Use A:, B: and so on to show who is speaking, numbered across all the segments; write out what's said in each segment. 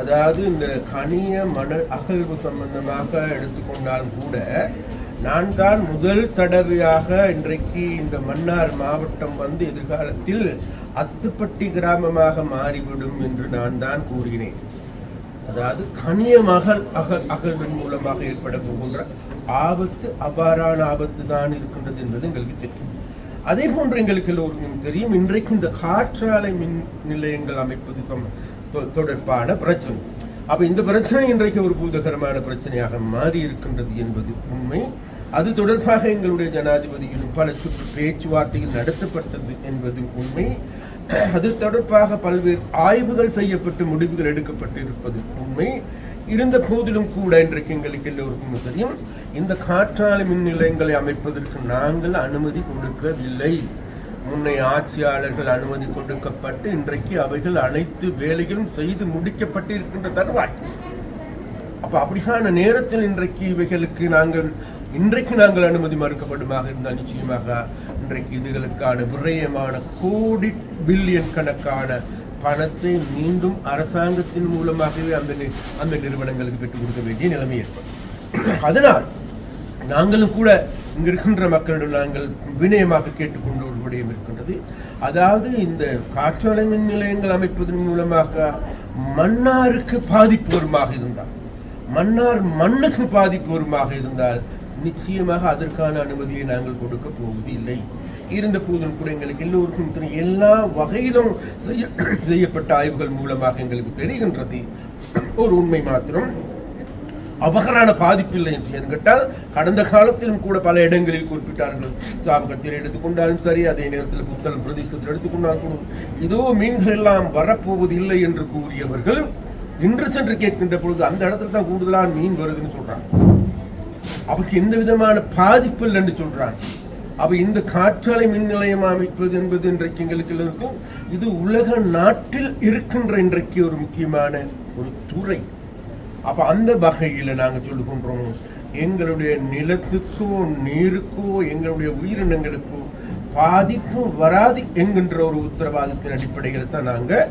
A: அதாவது இந்த கனிய மணல் அகழ்வு சம்பந்தமாக எடுத்துக்கொண்டால் கூட நான் தான் முதல் தடவையாக இன்றைக்கு இந்த மன்னார் மாவட்டம் வந்து எதிர்காலத்தில் அத்துப்பட்டி கிராமமாக மாறிவிடும் என்று நான் தான் கூறினேன். அதாவது கனிய மகள் அகல் அகழ்வின் மூலமாக ஏற்பட போகின்ற ஆபத்து அபாரான ஆபத்து தான் இருக்கின்றது என்பது எங்களுக்கு தெரியும். அதே போன்று எங்களுக்கு எல்லோருக்கும் தெரியும் இன்றைக்கு இந்த காற்றாலை மின் நிலையங்கள் அமைப்பது தொடர்பான பிரச்சனை. அப்போ இந்த பிரச்சனை இன்றைக்கு ஒரு பூதகரமான பிரச்சனையாக மாறி இருக்கின்றது என்பது உண்மை. அது தொடர்பாக எங்களுடைய ஜனாதிபதியிலும் பல சுற்று பேச்சுவார்த்தைகள் நடத்தப்பட்டது என்பது உண்மை. அது தொடர்பாக பல்வேறு ஆய்வுகள் செய்யப்பட்டு முடிவுகள் எடுக்கப்பட்டிருப்பது உண்மை. இருந்த போதிலும் கூட இன்றைக்கு எங்களுக்கு எல்லோருக்கும் தெரியும். இந்த காற்றாலை மின் நிலையங்களை அமைப்பதற்கு நாங்கள் அனுமதி கொடுக்கவில்லை. முன்னைய ஆட்சியாளர்கள் அனுமதி கொடுக்கப்பட்டு இன்றைக்கு அவைகள் அனைத்து வேலைகளும் செய்து முடிக்கப்பட்டிருக்கின்ற தருவாய். அப்ப அப்படியான நேரத்தில் இன்றைக்கு இவைகளுக்கு நாங்கள் இன்றைக்கு நாங்கள் அனுமதி மறுக்கப்படுமாக இருந்தால் நிச்சயமாக இன்றைக்கு இதுகளுக்கான விரயமான கோடி பில்லியன் கணக்கான பணத்தை மீண்டும் அரசாங்கத்தின் மூலமாகவே அந்த அந்த நிறுவனங்களுக்கு பெற்றுக் கொடுக்க வேண்டிய நிலைமை ஏற்படும். அதனால் நாங்களும் கூட இங்கு இருக்கின்ற மக்களிடம் நாங்கள் வினயமாக கேட்டுக்கொண்டு ஒரு விடயம் இருக்கின்றது. அதாவது இந்த காற்றாலை மின் நிலையங்கள் அமைப்பதன் மூலமாக மன்னாருக்கு பாதிப்பு வருமாக இருந்தால் மன்னார் மண்ணுக்கு பாதிப்பு வருமாக இருந்தால் நிச்சயமாக அதற்கான அனுமதியை நாங்கள் கொடுக்க போவது இல்லை இருந்த போதும் கூட எங்களுக்கு எல்லோருக்கும் எல்லா வகையிலும் செய்ய செய்யப்பட்ட ஆய்வுகள் மூலமாக எங்களுக்கு தெரிகின்றது. ஒரு உண்மை மாத்திரம். அபகரான பாதிப்பில்லை என்று ஏன்னு கேட்டால் கடந்த காலத்திலும் கூட பல இடங்களில் குறிப்பிட்டார்கள். சாபகத்தில் எடுத்துக்கொண்டாலும் சரி அதே நேரத்தில் புத்தல் பிரதேசத்தில் எடுத்துக்கொண்டால் கூட இதோ மீன்கள் எல்லாம் வரப்போவது இல்லை என்று கூறியவர்கள் இன்று சென்று கேட்கின்ற பொழுது அந்த இடத்துல தான் கூடுதலான மீன் வருதுன்னு சொல்றாங்க. அவருக்கு எந்த விதமான பாதிப்பு இல்லை என்று சொல்றாங்க. அப்ப இந்த காற்றாலை மின் நிலையம் அமைப்பது என்பது இன்றைக்கு எங்களுக்கு இருக்கும் இது உலக நாட்டில் இருக்கின்ற இன்றைக்கு ஒரு முக்கியமான ஒரு துறை. அப்போ அந்த வகையில நாங்க சொல்லுகின்றோம் எங்களுடைய நிலத்துக்கோ நீருக்கோ எங்களுடைய உயிரினங்களுக்கோ பாதிப்பும் வராது என்கின்ற ஒரு உத்தரவாதத்தின் அடிப்படையில் தான் நாங்கள்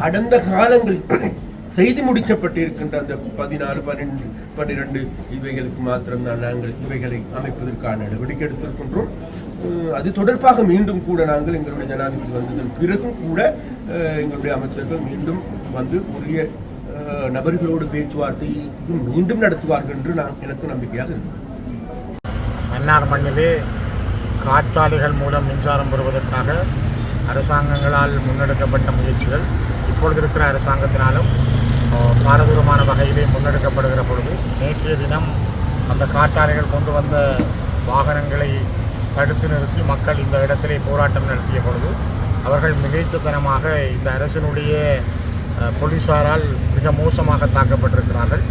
A: கடந்த காலங்களில் செய்து முடிக்கப்பட்டிருக்கின்ற அந்த பதினாலு பன்னெண்டு பன்னிரெண்டு இவைகளுக்கு மாத்திரம்தான் நாங்கள் இவைகளை அமைப்பதற்கான நடவடிக்கை எடுத்திருக்கின்றோம். அது தொடர்பாக மீண்டும் கூட நாங்கள் எங்களுடைய ஜனாதிபதி வந்ததன் பிறகும் கூட எங்களுடைய அமைச்சர்கள் மீண்டும் வந்து உரிய நபர்களோடு பேச்சுவார்த்தை மீண்டும் நடத்துவார்கள் என்று நான் எனக்கு நம்பிக்கையாக இருக்கிறேன்.
B: மன்னார் மண்ணிலே காற்றாலைகள் மூலம் மின்சாரம் பெறுவதற்காக அரசாங்கங்களால் முன்னெடுக்கப்பட்ட முயற்சிகள் இப்பொழுது இருக்கிற அரசாங்கத்தினாலும் பாரதூரமான வகையிலே முன்னெடுக்கப்படுகிற பொழுது நேற்றைய தினம் அந்த காற்றாலைகள் கொண்டு வந்த வாகனங்களை தடுத்து நிறுத்தி மக்கள் இந்த இடத்திலே போராட்டம் நடத்திய பொழுது அவர்கள் மிகைத்தனமாக இந்த அரசினுடைய போலீஸாரால் மிக மோசமாக தாக்கப்பட்டிருக்கிறார்கள்.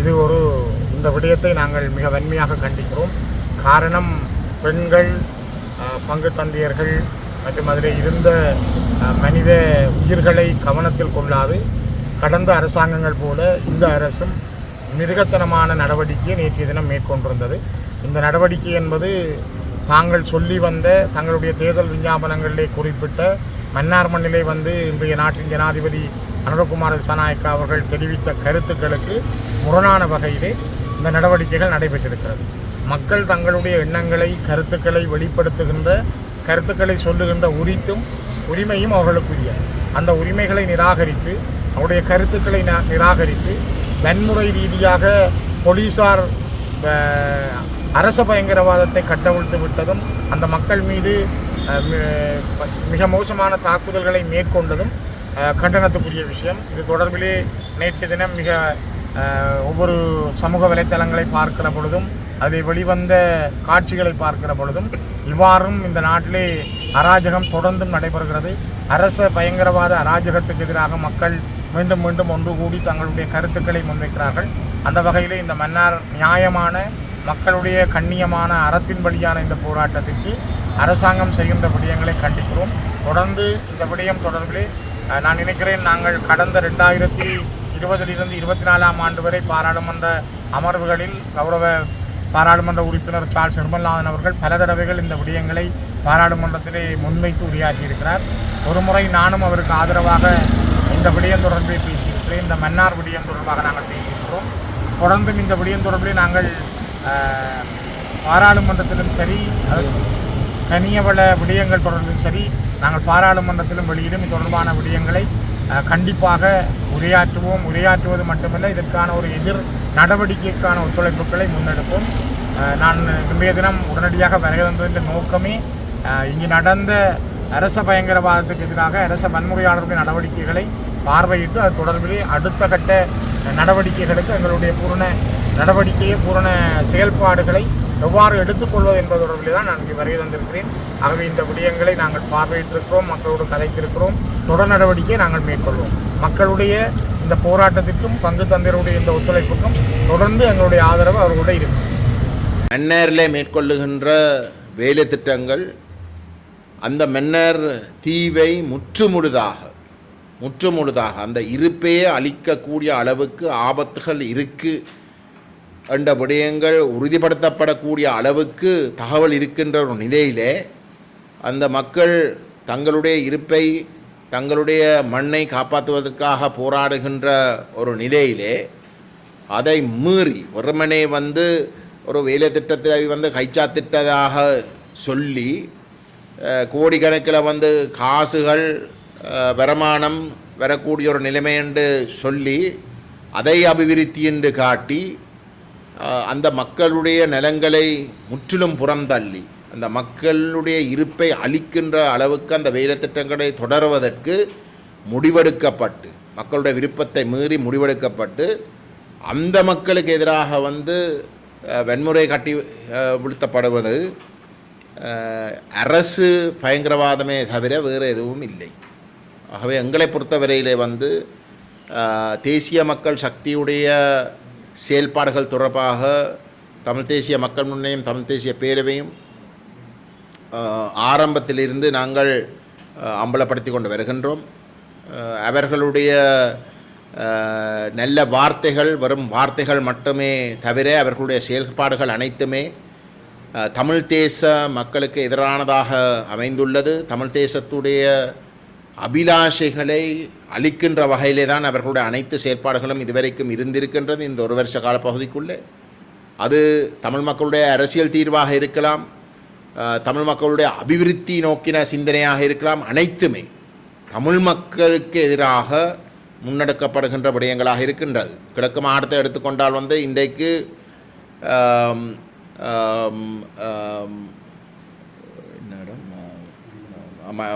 B: இது ஒரு இந்த விடயத்தை நாங்கள் மிக வன்மையாக கண்டிக்கிறோம். காரணம் பெண்கள் பங்கு தந்தையர்கள் மற்றும் அதில் இருந்த மனித உயிர்களை கவனத்தில் கொள்ளாது. கடந்த அரசாங்கங்கள் போல இந்த அரசும் மிருகத்தனமான நடவடிக்கையை நேற்றைய தினம் மேற்கொண்டிருந்தது. இந்த நடவடிக்கை என்பது தாங்கள் சொல்லி வந்த தங்களுடைய தேர்தல் விஞ்ஞாபனங்களிலே குறிப்பிட்ட மன்னார் மண்ணிலே வந்து இன்றைய நாட்டின் ஜனாதிபதி அனுரகுமார சனாயக்கா அவர்கள் தெரிவித்த கருத்துக்களுக்கு முரணான வகையிலே இந்த நடவடிக்கைகள் நடைபெற்றிருக்கிறது. மக்கள் தங்களுடைய எண்ணங்களை கருத்துக்களை வெளிப்படுத்துகின்ற கருத்துக்களை சொல்லுகின்ற உரித்தும் உரிமையும் அவர்களுக்குரிய. அந்த உரிமைகளை நிராகரித்து அவருடைய கருத்துக்களை ந- நிராகரித்து வன்முறை ரீதியாக போலீசார் அரச பயங்கரவாதத்தை கட்டவிழ்த்து விட்டதும் அந்த மக்கள் மீது மிக மோசமான தாக்குதல்களை மேற்கொண்டதும் கண்டனத்துக்குரிய விஷயம். இது தொடர்பிலே நேற்று தினம் மிக ஒவ்வொரு சமூக வலைத்தளங்களை பார்க்கிற பொழுதும் அதில் வெளிவந்த காட்சிகளை பார்க்கிற பொழுதும் இவ்வாறும் இந்த நாட்டிலே அராஜகம் தொடர்ந்தும் நடைபெறுகிறது. அரச பயங்கரவாத அராஜகத்துக்கு எதிராக மக்கள் மீண்டும் மீண்டும் ஒன்று கூடி தங்களுடைய கருத்துக்களை முன்வைக்கிறார்கள். அந்த வகையில் இந்த மன்னார் நியாயமான மக்களுடைய கண்ணியமான அறத்தின் வழியான இந்த போராட்டத்திற்கு அரசாங்கம் செய்கின்ற விடயங்களை கண்டிக்கிறோம். தொடர்ந்து இந்த விடயம் தொடர்பிலே நான் நினைக்கிறேன் நாங்கள் கடந்த ரெண்டாயிரத்தி இருபதிலிருந்து இருபத்தி நாலாம் ஆண்டு வரை பாராளுமன்ற அமர்வுகளில் கௌரவ பாராளுமன்ற உறுப்பினர் கால் நிர்மல்நாதன் அவர்கள் பல தடவைகள் இந்த விடயங்களை பாராளுமன்றத்திலே முன்வைத்து உரையாற்றியிருக்கிறார். ஒரு முறை நானும் அவருக்கு ஆதரவாக இந்த விடயம் தொடர்பில் பேசியிருக்கிறேன். இந்த மன்னார் விடயம் தொடர்பாக நாங்கள் பேசியிருக்கிறோம். தொடர்ந்தும் இந்த விடயம் தொடர்பில் நாங்கள் பாராளுமன்றத்திலும் சரி தனியவள விடயங்கள் தொடர்பிலும் சரி நாங்கள் பாராளுமன்றத்திலும் வெளியிலும் இது தொடர்பான விடயங்களை கண்டிப்பாக உரையாற்றுவோம். உரையாற்றுவது மட்டுமல்ல இதற்கான ஒரு எதிர் நடவடிக்கைக்கான ஒத்துழைப்புகளை முன்னெடுப்போம். நான் இன்றைய தினம் உடனடியாக வரைய வந்ததின் நோக்கமே இங்கு நடந்த அரச பயங்கரவாதத்துக்கு எதிராக அரச வன்முறையாளர்களின் நடவடிக்கைகளை பார்வையிட்டு அது தொடர்பிலே அடுத்த கட்ட நடவடிக்கைகளுக்கு எங்களுடைய பூரண நடவடிக்கையை பூரண செயல்பாடுகளை எவ்வாறு எடுத்துக்கொள்வது என்பது தொடர்பில் தான் நான் இங்கே வரைய தந்திருக்கிறேன். ஆகவே இந்த விடயங்களை நாங்கள் பார்வையிட்டிருக்கிறோம் மக்களோடு கதைத்திருக்கிறோம் தொடர் நடவடிக்கையை நாங்கள் மேற்கொள்வோம். மக்களுடைய இந்த போராட்டத்திற்கும் பங்கு தந்தையருடைய இந்த ஒத்துழைப்புக்கும் தொடர்ந்து எங்களுடைய ஆதரவு அவர்களுடைய இருக்கும்
C: மன்னரில் மேற்கொள்ளுகின்ற வேலை திட்டங்கள் அந்த மன்னர் தீவை முற்றுமுழுதாக முற்றுமுழுதாக அந்த இருப்பையே அழிக்கக்கூடிய அளவுக்கு ஆபத்துகள் இருக்குது என்ற விடயங்கள் உறுதிப்படுத்தப்படக்கூடிய அளவுக்கு தகவல் இருக்கின்ற ஒரு நிலையிலே அந்த மக்கள் தங்களுடைய இருப்பை தங்களுடைய மண்ணை காப்பாற்றுவதற்காக போராடுகின்ற ஒரு நிலையிலே அதை மீறி வெறுமனே வந்து ஒரு வேலை திட்டத்தை வந்து கைச்சாத்திட்டதாக சொல்லி கோடிக்கணக்கில் வந்து காசுகள் வருமானம் வரக்கூடிய ஒரு நிலைமை என்று சொல்லி அதை அபிவிருத்தி என்று காட்டி அந்த மக்களுடைய நிலங்களை முற்றிலும் புறந்தள்ளி அந்த மக்களுடைய இருப்பை அளிக்கின்ற அளவுக்கு அந்த வேலை திட்டங்களை தொடருவதற்கு முடிவெடுக்கப்பட்டு மக்களுடைய விருப்பத்தை மீறி முடிவெடுக்கப்பட்டு அந்த மக்களுக்கு எதிராக வந்து அஹ், வன்முறை கட்டி அஹ், வீழ்த்தப்படுவது அரசு பயங்கரவாதமே தவிர வேறு எதுவும் இல்லை. ஆகவே எங்களை பொறுத்தவரையிலே வந்து தேசிய மக்கள் சக்தியுடைய செயல்பாடுகள் தொடர்பாக தமிழ் தேசிய மக்கள் முன்னையும் தமிழ் தேசிய பேரவையும் ஆரம்பத்திலிருந்து நாங்கள் அம்பலப்படுத்தி கொண்டு வருகின்றோம். அவர்களுடைய நல்ல வார்த்தைகள் வரும் வார்த்தைகள் மட்டுமே தவிர அவர்களுடைய செயல்பாடுகள் அனைத்துமே தமிழ் தேச மக்களுக்கு எதிரானதாக அமைந்துள்ளது. தமிழ் தேசத்துடைய அபிலாஷைகளை அளிக்கின்ற வகையிலே தான் அவர்களுடைய அனைத்து செயற்பாடுகளும் இதுவரைக்கும் இருந்திருக்கின்றது இந்த ஒரு வருஷ கால பகுதிக்குள்ளே. அது தமிழ் மக்களுடைய அரசியல் தீர்வாக இருக்கலாம் தமிழ் மக்களுடைய அபிவிருத்தி நோக்கின சிந்தனையாக இருக்கலாம் அனைத்துமே தமிழ் மக்களுக்கு எதிராக முன்னெடுக்கப்படுகின்ற விடயங்களாக இருக்கின்றது. கிழக்கு மாவட்டத்தை எடுத்துக்கொண்டால் வந்து இன்றைக்கு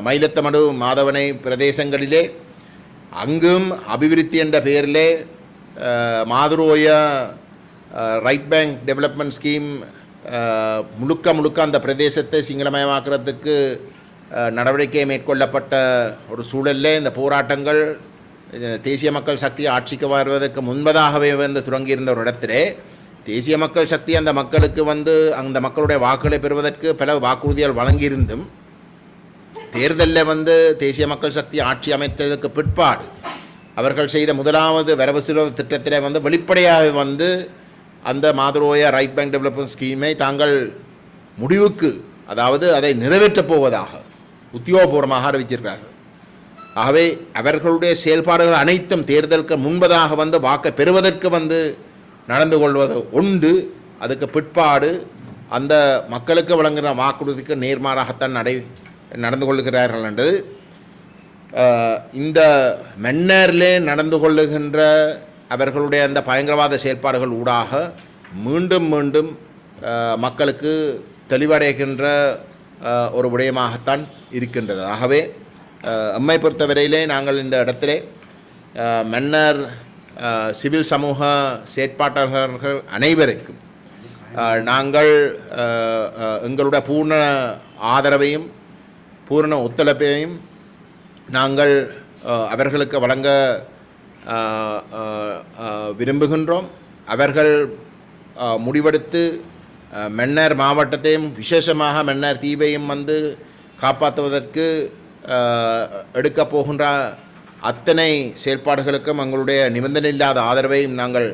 C: மயிலத்தமடு மாதவனை பிரதேசங்களிலே அங்கும் அபிவிருத்தி என்ற பெயரிலே மாதுரோய ரைட் பேங்க் டெவலப்மெண்ட் ஸ்கீம் முழுக்க முழுக்க அந்த பிரதேசத்தை சிங்களமயமாக்குறதுக்கு நடவடிக்கை மேற்கொள்ளப்பட்ட ஒரு சூழலில் இந்த போராட்டங்கள் தேசிய மக்கள் சக்தி ஆட்சிக்கு வருவதற்கு முன்பதாகவே வந்து துவங்கியிருந்த ஒரு இடத்திலே தேசிய மக்கள் சக்தி அந்த மக்களுக்கு வந்து அந்த மக்களுடைய வாக்குகளை பெறுவதற்கு பல வாக்குறுதிகள் வழங்கியிருந்தும் தேர்தலில் வந்து தேசிய மக்கள் சக்தி ஆட்சி அமைத்ததற்கு பிற்பாடு அவர்கள் செய்த முதலாவது வரவு செலவு திட்டத்திலே வந்து வெளிப்படையாக வந்து அந்த மாதுரோய ரைட் பேங்க் டெவலப்மெண்ட் ஸ்கீமை தாங்கள் முடிவுக்கு அதாவது அதை நிறைவேற்றப் போவதாக உத்தியோகபூர்வமாக அறிவிச்சிருக்கிறார்கள் ஆகவே அவர்களுடைய செயல்பாடுகள் அனைத்தும் தேர்தலுக்கு முன்பதாக வந்து வாக்கை பெறுவதற்கு வந்து நடந்து கொள்வது உண்டு. அதுக்கு பிற்பாடு அந்த மக்களுக்கு வழங்குகிற வாக்குறுதிக்கு நேர்மாறாகத்தான் நடை நடந்து கொள்கிறார்கள் என்றது இந்த மன்னரிலே நடந்து கொள்ளுகின்ற அவர்களுடைய அந்த பயங்கரவாத செயல்பாடுகள் ஊடாக மீண்டும் மீண்டும் மக்களுக்கு தெளிவடைகின்ற ஒரு விடயமாகத்தான் இருக்கின்றது. ஆகவே அம்மை எம்மை பொறுத்தவரையிலே நாங்கள் இந்த இடத்திலே மன்னர் சிவில் சமூக செயற்பாட்டாளர்கள் அனைவருக்கும் நாங்கள் எங்களுடைய பூர்ண ஆதரவையும் பூரண ஒத்துழைப்பையும் நாங்கள் அவர்களுக்கு வழங்க விரும்புகின்றோம். அவர்கள் முடிவெடுத்து மென்னர் மன்னர் மாவட்டத்தையும் விசேஷமாக மன்னர் தீவையும் வந்து காப்பாற்றுவதற்கு எடுக்கப் போகின்ற அத்தனை செயல்பாடுகளுக்கும் எங்களுடைய நிபந்தனை இல்லாத ஆதரவையும் நாங்கள்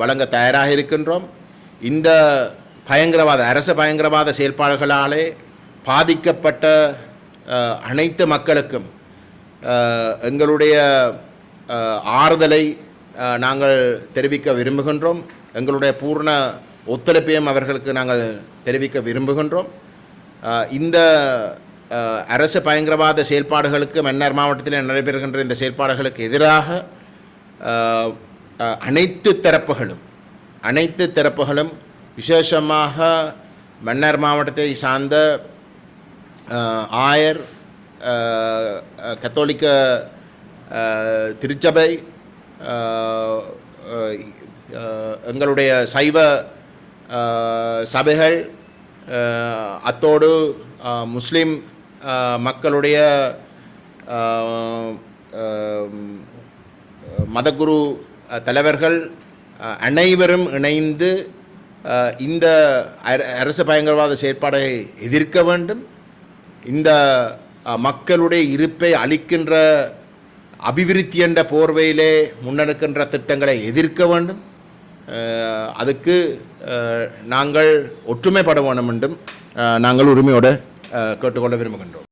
C: வழங்க தயாராக இருக்கின்றோம். இந்த பயங்கரவாத அரச பயங்கரவாத செயல்பாடுகளாலே பாதிக்கப்பட்ட அனைத்து மக்களுக்கும் எங்களுடைய ஆறுதலை நாங்கள் தெரிவிக்க விரும்புகின்றோம். எங்களுடைய பூர்ண ஒத்துழைப்பையும் அவர்களுக்கு நாங்கள் தெரிவிக்க விரும்புகின்றோம். இந்த அரசு பயங்கரவாத செயல்பாடுகளுக்கு மன்னார் மாவட்டத்தில் நடைபெறுகின்ற இந்த செயல்பாடுகளுக்கு எதிராக அனைத்து தரப்புகளும் அனைத்து தரப்புகளும் விசேஷமாக மன்னார் மாவட்டத்தை சார்ந்த ஆயர் கத்தோலிக்க திருச்சபை எங்களுடைய சைவ சபைகள் அத்தோடு முஸ்லீம் முஸ்லிம் மக்களுடைய மதகுரு தலைவர்கள் அனைவரும் இணைந்து இந்த அர- அரசு பயங்கரவாத செயற்பாடை எதிர்க்க வேண்டும். இந்த மக்களுடைய இருப்பை அளிக்கின்ற அபிவிருத்தி என்ற போர்வையிலே முன்னெடுக்கின்ற திட்டங்களை எதிர்க்க வேண்டும். அதுக்கு நாங்கள் ஒற்றுமைப்பட வேண்டும் என்றும் நாங்கள் உரிமையோடு கேட்டுக்கொள்ள விரும்புகின்றோம்.